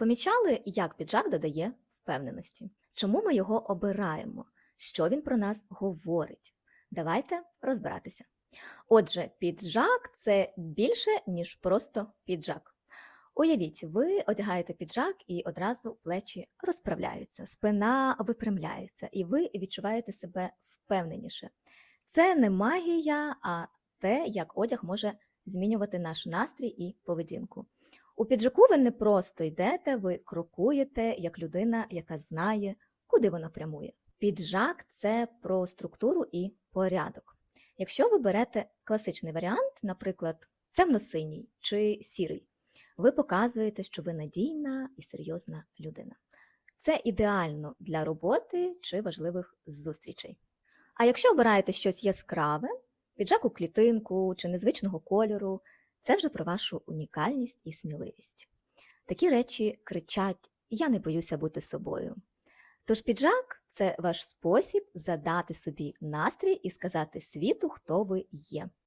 Помічали, як піджак додає впевненості? Чому ми його обираємо? Що він про нас говорить? Давайте розбиратися. Отже, піджак це більше, ніж просто піджак. Уявіть, ви одягаєте піджак і одразу плечі розправляються, спина випрямляється, і ви відчуваєте себе впевненіше. Це не магія, а те, як одяг може змінювати наш настрій і поведінку. У піджаку ви не просто йдете, ви крокуєте як людина, яка знає, куди вона прямує. Піджак це про структуру і порядок. Якщо ви берете класичний варіант, наприклад, темно-синій чи сірий, ви показуєте, що ви надійна і серйозна людина. Це ідеально для роботи чи важливих зустрічей. А якщо обираєте щось яскраве, піджак у клітинку чи незвичного кольору, це вже про вашу унікальність і сміливість. Такі речі кричать: Я не боюся бути собою. Тож піджак це ваш спосіб задати собі настрій і сказати світу, хто ви є.